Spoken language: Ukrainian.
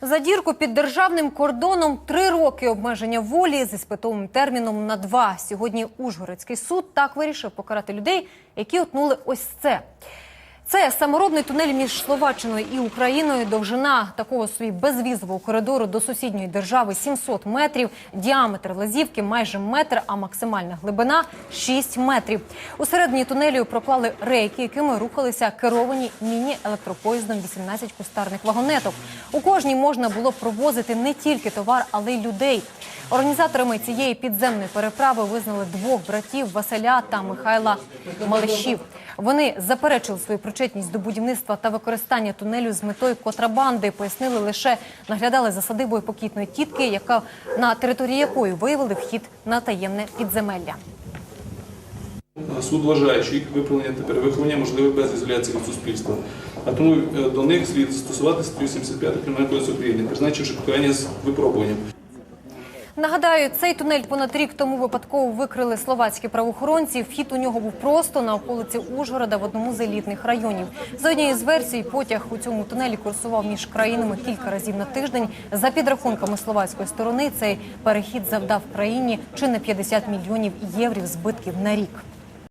За дірку під державним кордоном три роки обмеження волі з іспитовим терміном на два. Сьогодні Ужгородський суд так вирішив покарати людей, які утнули ось це. Це саморобний тунель між Словаччиною і Україною. Довжина такого собі безвізового коридору до сусідньої держави 700 метрів, діаметр лазівки майже метр, а максимальна глибина 6 метрів. Усередині тунелю проклали рейки, якими рухалися керовані міні-електропоїздом 18 кустарних вагонеток. У кожній можна було провозити не тільки товар, але й людей. Організаторами цієї підземної переправи визнали двох братів Василя та Михайла Малишів. Вони заперечили свою причетність до будівництва та використання тунелю з метою контрабанди. Пояснили лише наглядали за садибою покітної тітки, яка на території якої виявили вхід на таємне підземелля. Суд вважає, що їх виправлення та перевиховання можливе без ізоляції від суспільства. А тому е, до них слід застосувати статтю 75 Кримінального кодексу України, призначивши покарання з випробуванням. Нагадаю, цей тунель понад рік тому випадково викрили словацькі правоохоронці. Вхід у нього був просто на околиці Ужгорода в одному з елітних районів. За однією з версій, потяг у цьому тунелі курсував між країнами кілька разів на тиждень. За підрахунками словацької сторони, цей перехід завдав країні чи не 50 мільйонів євро збитків на рік.